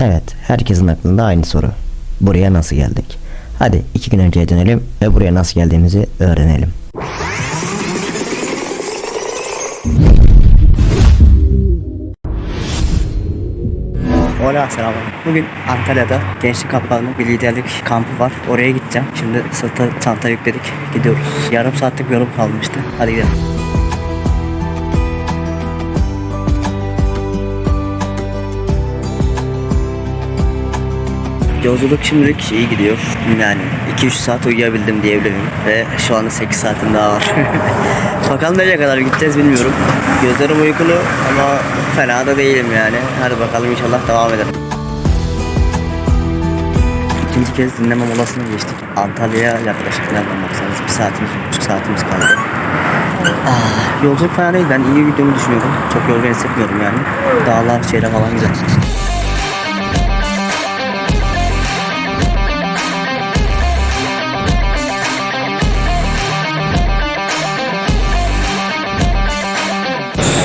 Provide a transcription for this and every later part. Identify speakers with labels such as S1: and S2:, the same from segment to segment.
S1: Evet, herkesin aklında aynı soru. Buraya nasıl geldik? Hadi iki gün önceye dönelim ve buraya nasıl geldiğimizi öğrenelim. Hola selam. Bugün Antalya'da Gençlik Kampları'nın bir liderlik kampı var. Oraya gideceğim. Şimdi sırta çanta yükledik. Gidiyoruz. Yarım saatlik bir yolum kalmıştı. Hadi gidelim. Yolculuk şimdilik iyi gidiyor. Yani 2-3 saat uyuyabildim diyebilirim. Ve şu anda 8 saatim daha var. Bakalım nereye kadar gideceğiz bilmiyorum. Gözlerim uykulu ama fena da değilim yani. Hadi bakalım inşallah devam edelim. İkinci kez dinleme molasına geçtik. Antalya'ya yaklaşık nereden baksanız bir saatimiz, bir buçuk saatimiz kaldı. Ah, yolculuk fena değil. Ben iyi gittiğimi düşünüyorum. Çok yorgun hissetmiyorum yani. Dağlar, şeyler falan güzel.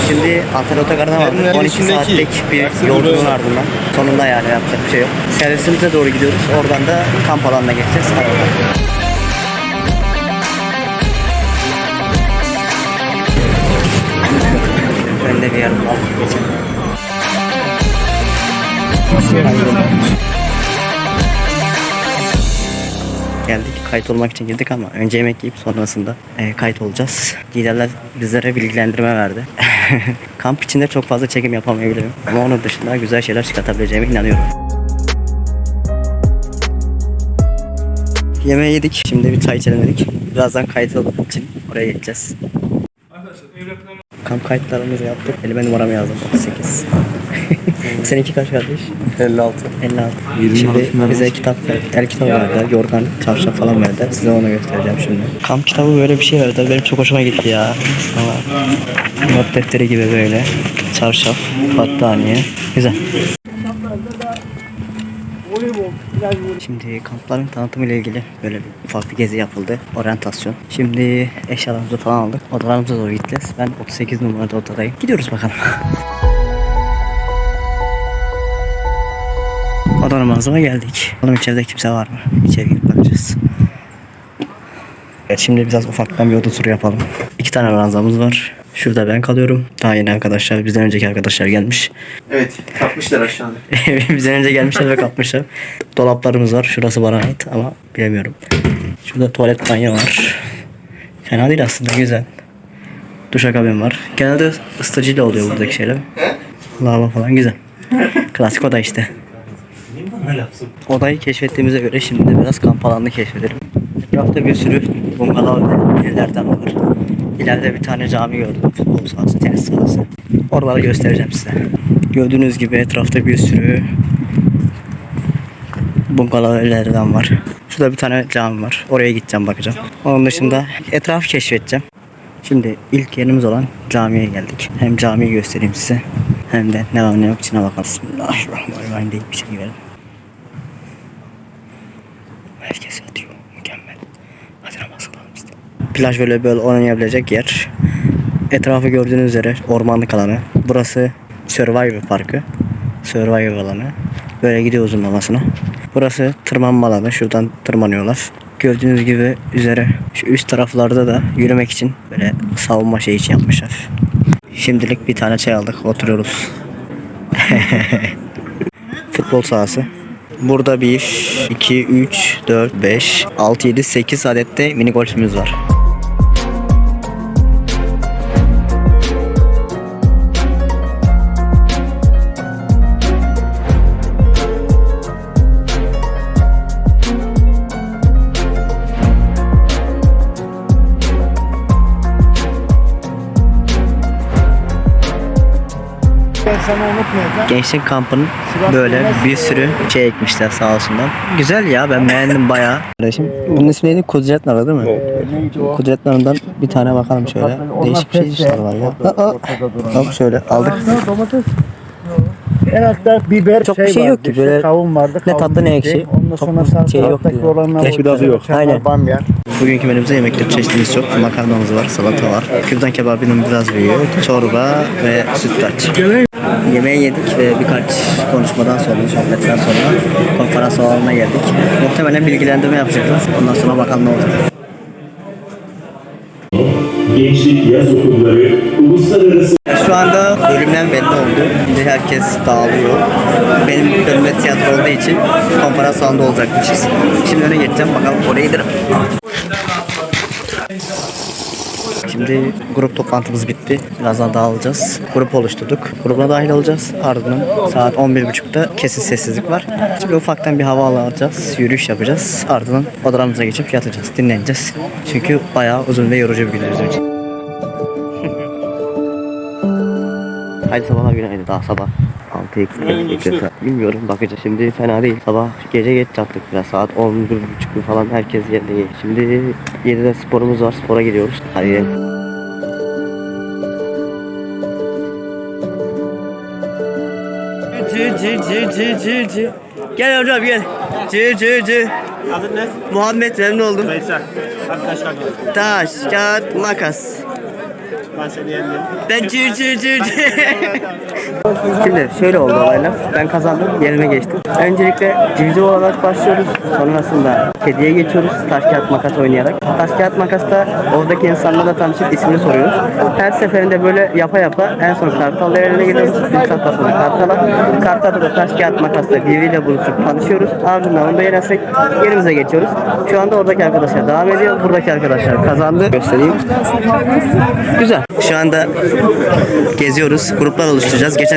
S1: Şimdi Antalya Otogarı'na vardık.
S2: Terminalin
S1: 12
S2: içindeki
S1: saatlik bir yolculuğun ardından. Sonunda yani yapacak bir şey yok. Servisimize doğru gidiyoruz. Oradan da kamp alanına geçeceğiz. Bakalım. Önde bir yarım var. Geldik kayıt olmak için girdik ama önce yemek yiyip sonrasında e, kayıt olacağız. Liderler bizlere bilgilendirme verdi. Kamp içinde çok fazla çekim yapamayabilirim ama onun dışında güzel şeyler çıkartabileceğime inanıyorum. Yemeği yedik. Şimdi bir çay içelim dedik. Birazdan kayıt olmak için oraya geçeceğiz. Kamp kayıtlarımızı yaptık. Elime numaramı yazdım. 38. Seninki kaç kardeş?
S2: 56.
S1: 56.
S2: 20
S1: Şimdi bize kitap ver, el kitabı verdiler, yorgan, çarşaf falan verdiler. Size onu göstereceğim şimdi. Kamp kitabı böyle bir şey verdiler. Benim çok hoşuma gitti ya. Ama not defteri gibi böyle. Çarşaf, battaniye. Güzel. Şimdi kampların tanıtımı ile ilgili böyle bir ufak bir gezi yapıldı. Oryantasyon. Şimdi eşyalarımızı falan aldık. Odalarımıza doğru gideceğiz. Ben 38 numarada odadayım. Gidiyoruz bakalım. Oda numarasına geldik. Bakalım içeride kimse var mı? İçeri girip bakacağız. Evet şimdi biraz ufaktan bir oda turu yapalım. İki tane ranzamız var. Şurada ben kalıyorum. Daha yeni arkadaşlar, bizden önceki arkadaşlar gelmiş.
S2: Evet, kapmışlar aşağıda.
S1: bizden önce gelmişler ve kapmışlar. Dolaplarımız var. Şurası bana ait ama bilemiyorum. Şurada tuvalet banyo var. Fena değil aslında güzel. Duşakabin var. Genelde ısıtıcıyla oluyor buradaki şeyler. Lava falan güzel. Klasik oda işte. Odayı keşfettiğimize göre şimdi de biraz kamp alanını keşfedelim. Etrafta bir sürü bungalov evlerden var. İleride bir tane cami gördüm. Futbol sahası, tenis sahası. Oraları göstereceğim size. Gördüğünüz gibi etrafta bir sürü bungalov evlerden var. Şurada bir tane cami var. Oraya gideceğim bakacağım. Onun dışında etrafı keşfedeceğim. Şimdi ilk yerimiz olan camiye geldik. Hem camiyi göstereyim size hem de ne var ne yok içine bakalım. Bismillahirrahmanirrahim deyip bir şey girelim. Herkes yatıyor. Mükemmel. Hadi namaz kılalım işte. Plaj böyle böyle oynayabilecek yer. Etrafı gördüğünüz üzere ormanlık alanı. Burası Survivor Parkı. Survivor alanı. Böyle gidiyor uzunlamasına. Burası tırmanma alanı. Şuradan tırmanıyorlar. Gördüğünüz gibi üzere şu üst taraflarda da yürümek için böyle savunma şey için yapmışlar. Şimdilik bir tane çay aldık. Oturuyoruz. Futbol sahası. Burada 1, 2, 3, 4, 5, 6, 7, 8 adette mini golfümüz var.
S3: Ben sana unutmayacağım.
S1: Gençlik kampının böyle bir sürü şey ekmişler sağ olsunlar. Güzel ya ben beğendim bayağı. Kardeşim bunun ismi neydi? Kudret Narı değil mi? Kudret Narı'ndan bir tane bakalım şöyle. Değişik bir şey işler var ya. Hop şöyle aldık.
S3: Domates. En altta biber
S1: Çok
S3: şey
S1: bir şey yok
S3: vardı,
S1: ki,
S3: işte
S1: böyle
S3: kavun vardı.
S1: ne tatlı ne ekşi.
S3: Ondan sonra sağ
S1: şey yok diyor. tadı yok. Aynen.
S3: Bamya.
S1: Bugünkü menümüzde yemekler çeşitimiz çok. Makarnamız var, salata var. Kürdan kebabının biraz büyüğü, çorba ve sütlaç. Yemeği yedik ve birkaç konuşmadan sonra, sohbetten sonra konferans alanına geldik. Muhtemelen bilgilendirme yapacaklar. Ondan sonra bakalım ne olacak.
S4: Gençlik Yaz Okulları Uluslararası
S1: Şu anda bölümden belli oldu. Şimdi herkes dağılıyor. Benim bölümde tiyatro olduğu için konferans salonunda olacakmışız. Şimdi öne geçeceğim bakalım oraya gidelim. Şimdi grup toplantımız bitti. Birazdan dağılacağız. Grup oluşturduk. Grubuna dahil olacağız. Ardından saat 11.30'da kesin sessizlik var. Şimdi ufaktan bir hava alacağız. Yürüyüş yapacağız. Ardından odalarımıza geçip yatacağız. Dinleneceğiz. Çünkü bayağı uzun ve yorucu bir gün bizim için. Haydi sabahlar günaydın daha sabah 6'ya Bilmiyorum bakacağız şimdi fena değil Sabah gece geç yattık biraz saat 11.30 falan herkes yerinde. Şimdi 7'de sporumuz var spora gidiyoruz Hadi gidelim Cı cı cı cı cı cı Gel hocam gel Cı cı cı
S5: Adın ne?
S1: Muhammed memnun oldum
S5: Veysel. Hadi taş kalk.
S1: Taş, kağıt, makas
S5: Ben seni yendim.
S1: Ben cı cı cı cı. Şimdi şöyle oldu olaylar. Ben kazandım, yerime geçtim. Öncelikle civciv olarak başlıyoruz. Sonrasında kediye geçiyoruz. Taş kağıt makas oynayarak. Taş kağıt makasta oradaki insanlarla tanışıp ismini soruyoruz. Her seferinde böyle yapa yapa en son kartal değerine geliyoruz. Saat sonra kartala. Kartalda da taş kağıt makasta birbiriyle buluşup tanışıyoruz. Ardından onu beğenirsek yerimize geçiyoruz. Şu anda oradaki arkadaşlar devam ediyor. Buradaki arkadaşlar kazandı. Göstereyim. Güzel. Şu anda geziyoruz. Gruplar oluşturacağız. Geçen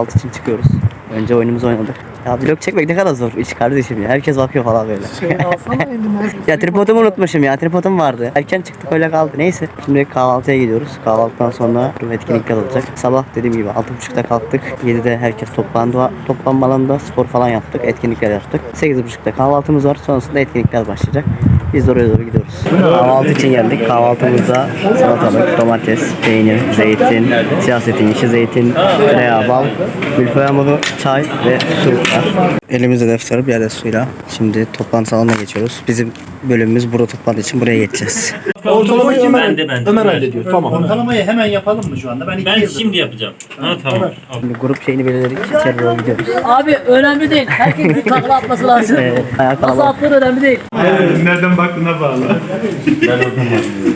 S1: Kahvaltı için çıkıyoruz. Önce oyunumuzu oynadık. Ya vlog çekmek ne kadar zor iş kardeşim ya. Herkes bakıyor falan böyle. ya tripodumu unutmuşum ya. Tripodum vardı. Erken çıktık öyle kaldı. Neyse. Şimdi kahvaltıya gidiyoruz. Kahvaltıdan sonra bir etkinlikler olacak. Sabah dediğim gibi 6.30'da kalktık. 7'de herkes toplandı. Toplanma alanında spor falan yaptık. Etkinlikler yaptık. 8.30'da kahvaltımız var. Sonrasında etkinlikler başlayacak. Biz oraya doğru gidiyoruz. Kahvaltı için geldik. Kahvaltımızda salatalık, domates, peynir, zeytin, siyah zeytin, yeşil zeytin, tereyağı, bal, gülfaya hamuru, çay ve su var. Elimizde defter bir adet suyla. Şimdi toplantı salonuna geçiyoruz. Bizim bölümümüz burada toplantı için buraya geçeceğiz.
S3: Ortalamayı Ömer,
S6: Ben de, ben de.
S3: Ömer hallediyor. Tamam.
S5: Ortalamayı hemen yapalım mı şu anda? Ben iki
S6: Ben
S5: yıldır-
S6: şimdi yapacağım. Ha tamam.
S1: Şimdi grup şeyini belirledik. İçeri doğru gidiyoruz.
S7: Abi önemli değil. Herkes bir takla atması lazım.
S1: Ee, ayağa
S7: Nasıl attığın önemli değil.
S5: Nereden baktığına bağlı.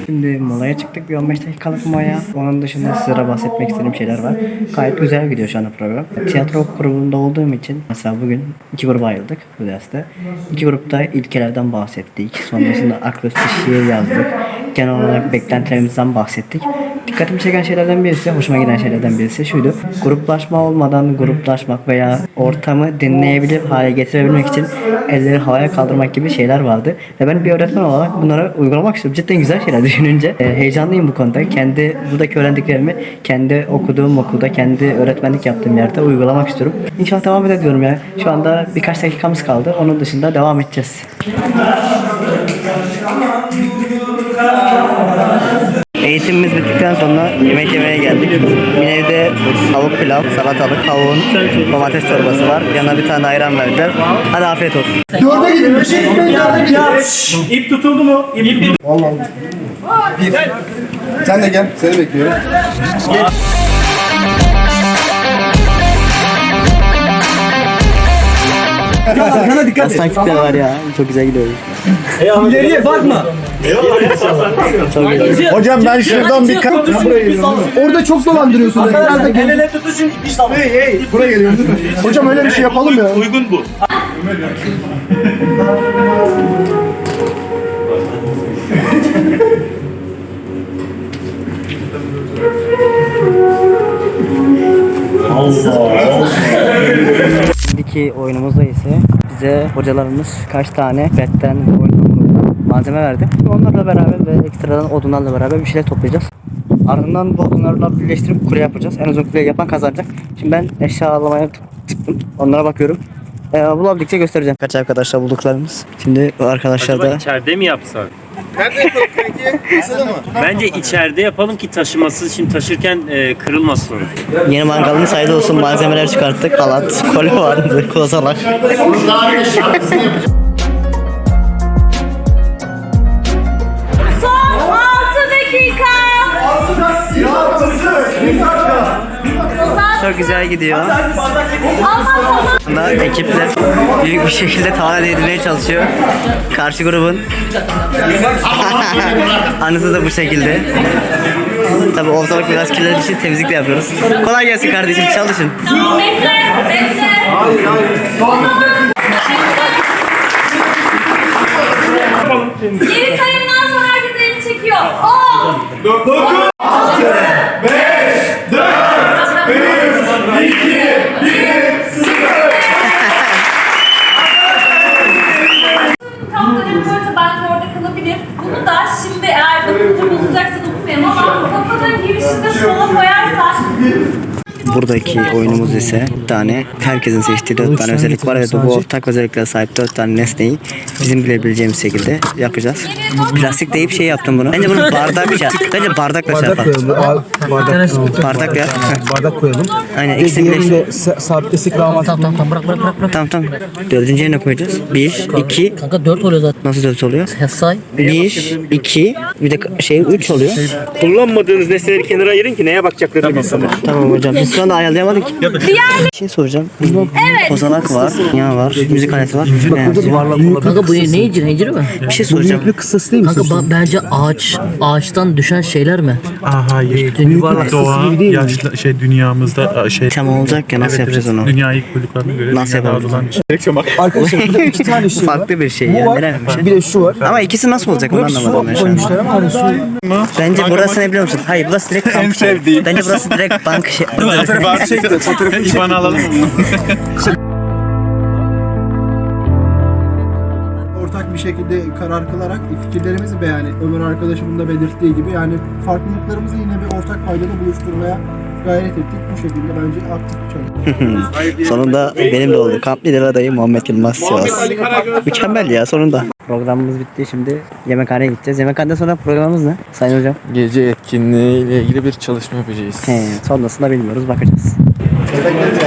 S1: Şimdi molaya çıktık bir 15 dakikalık mola. Onun dışında sizlere bahsetmek istediğim şeyler var. Gayet güzel gidiyor şu anda program. Tiyatro grubunda olduğum için mesela bugün iki gruba ayrıldık bu derste. İki grupta ilkelerden bahsettik. Sonrasında akrostiş şiir yazdık. Genel olarak beklentilerimizden bahsettik. Dikkatimi çeken şeylerden birisi, hoşuma giden şeylerden birisi şuydu. Gruplaşma olmadan gruplaşmak veya ortamı dinleyebilir hale getirebilmek için elleri havaya kaldırmak gibi şeyler vardı. Ve ben bir öğretmen olarak bunları uygulamak istiyorum. Cidden güzel şeyler düşününce. E, heyecanlıyım bu konuda. Kendi buradaki öğrendiklerimi kendi okuduğum okulda, kendi öğretmenlik yaptığım yerde uygulamak istiyorum. İnşallah devam ediyorum ya. Şu anda birkaç dakikamız kaldı. Onun dışında devam edeceğiz. Eğitimimiz bittikten sonra yemek yemeye geldik. Menüde tavuk pilav, salatalık, tavuğun domates çorbası var. Yanına bir tane ayran verdiler. Hadi afiyet olsun.
S3: Dörde gidin. Beşe gitmeyin. Dörde gidin.
S5: İp tutuldu mu? İp,
S3: Sen de gel. Seni bekliyorum. Gel arkana dikkat et.
S1: Aslan kitler var ya. Çok güzel gidiyoruz.
S3: İleriye bakma.
S1: Çok iyi.
S3: Hocam ben şuradan bir kat... Ha, buraya geliyorum. Orada çok dolandırıyorsun. Biraz da El gel.
S5: ele tutuşun
S3: biz tamam. Buraya geliyorum değil mi? Hocam öyle bir şey yapalım ya.
S5: Uygun bu. Allah.
S1: Şimdiki oyunumuzda ise bize hocalarımız kaç tane betten malzeme verdi. Onlarla beraber ve ekstradan odunlarla beraber bir şeyler toplayacağız. Ardından bu odunlarla birleştirip kule yapacağız. En uzun kuleyi yapan kazanacak. Şimdi ben eşya alamaya çıktım. Onlara bakıyorum. Ee, bulabildikçe göstereceğim. Kaç arkadaşlar bulduklarımız. Şimdi o arkadaşlar
S6: Acaba
S1: da
S6: içeride mi yapsak? Nerede yapalım peki? Masada mı? Bence içeride yapalım ki taşıması şimdi taşırken e, kırılmasın.
S1: yeni mangalımız hayırlı olsun. Malzemeler çıkarttık. Halat, kole vardı, kozalak. Çok güzel gidiyor. Aslında ekipler büyük bir şekilde tavan edilmeye çalışıyor. Karşı grubun anısı da bu şekilde. Tabi ortalık biraz kirlendiği için temizlik de yapıyoruz. Kolay gelsin kardeşim çalışın. Buradaki oyunumuz ise bir tane herkesin seçtiği dört tane özellik var ve bu ortak özelliklere sahip dört tane nesneyi bizim bilebileceğimiz şekilde yapacağız. Plastik deyip şey yaptım bunu. Bence bunu bardak ya. Bence bardakla şey
S3: Bardak
S1: yapalım.
S3: koyalım. Al, bardak,
S1: Bardak ya.
S3: bardak koyalım.
S1: Aynen ikisini birleştir.
S3: sabitlesek daha mantıklı.
S7: Tamam tamam bırak bırak bırak. bırak.
S1: Tamam tamam. Dördüncü yerine koyacağız. Bir, iki.
S7: Kanka 4 oluyor zaten.
S1: Nasıl dört oluyor?
S7: Say.
S1: Bir, iki, bir de şey üç oluyor.
S6: Kullanmadığınız nesneleri kenara ayırın ki neye bakacaklarını bilsinler.
S1: Tamam hocam. Biz şu anda ayarlayamadık. Bir şey soracağım. Kozalak var, ya var, müzik aleti var. Yani,
S7: Kanka bu ne incir incir mi?
S1: bir şey soracağım.
S3: Büyüklük kıssası değil mi?
S7: Kanka ba- bence ağaç ağaçtan düşen şeyler mi?
S8: Aa, hayır.
S7: Yuvarlak.
S8: Doğa, yaşlı şey dünyamızda şey.
S1: Tam olacak ya nasıl yapacağız onu?
S8: Dünya ilk bölüklerine göre
S1: Nasıl
S8: şey.
S3: Arkadaşlar burada iki tane şey var.
S1: Farklı bir şey
S3: Bu
S1: yani.
S3: var.
S1: Bir şey?
S3: Bir de şu var.
S1: Ama ikisi nasıl olacak onu
S3: Burada bir su
S1: anlamadım ben şu an.
S3: koymuşlar ama hani su
S1: Bence burası ne biliyor musun? Hayır burası direkt kamp şey. Bence burası direkt bank şey.
S8: Alalım mı?
S9: ortak bir şekilde karar kılarak fikirlerimizi beyan et. Ömer arkadaşımın da belirttiği gibi yani farklılıklarımızı yine bir ortak paydada buluşturmaya gayret ettik. Bu şekilde bence aktif çalıştık.
S1: sonunda benim de oldu. Kamp lideri adayı Muhammed Yılmaz Sivas. Mükemmel ya sonunda. Programımız bitti şimdi yemekhaneye gideceğiz. Yemekhaneden sonra programımız ne? Sayın hocam.
S10: Gece etkinliği ile ilgili bir çalışma yapacağız.
S1: He, sonrasında bilmiyoruz bakacağız. Bekleriz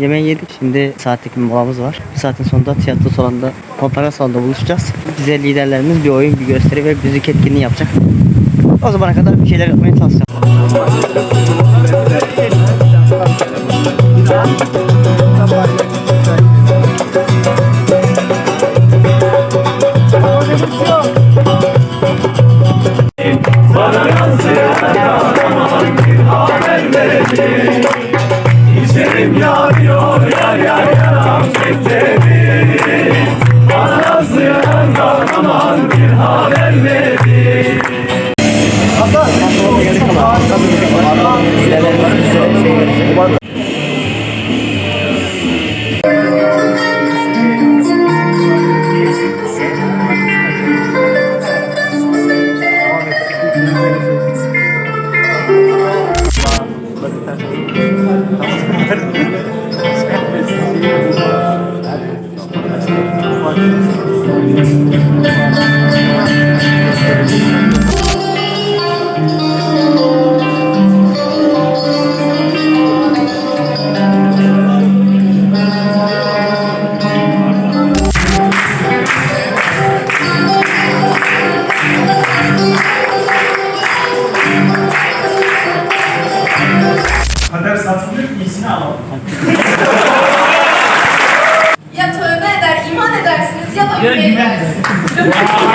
S1: Yemeği yedik. Şimdi saatlik bir molamız var. Bir saatin sonunda tiyatro salonunda, konferans salonunda buluşacağız. Bize liderlerimiz bir oyun, bir gösteri ve müzik etkinliği yapacak. O zamana kadar bir şeyler yapmaya çalışacağım. Thank you. Kader satılır, iyisini alalım. Wow.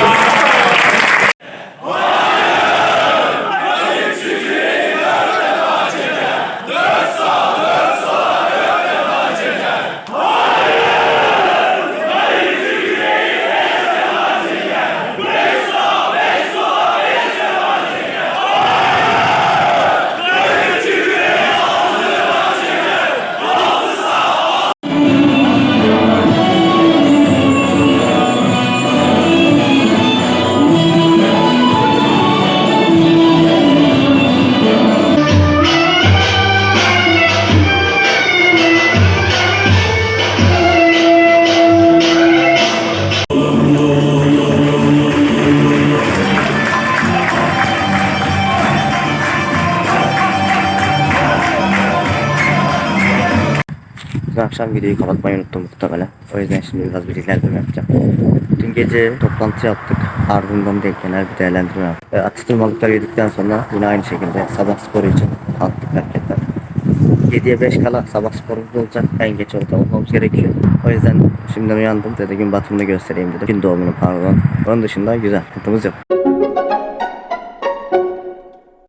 S1: Dün akşam videoyu kapatmayı unuttum muhtemelen. O yüzden şimdi biraz bilgilendirme yapacağım. Dün gece toplantı yaptık. Ardından denk genel bir değerlendirme yaptık. E, atıştırmalıklar yedikten sonra yine aynı şekilde sabah sporu için kalktık hareketler. 7'ye 5 kala sabah sporumuz olacak. En geç orada olmamız gerekiyor. O yüzden şimdiden uyandım. Size de gün batımını göstereyim dedim. Gün doğumunu pardon. Onun dışında güzel. Sıkıntımız yok.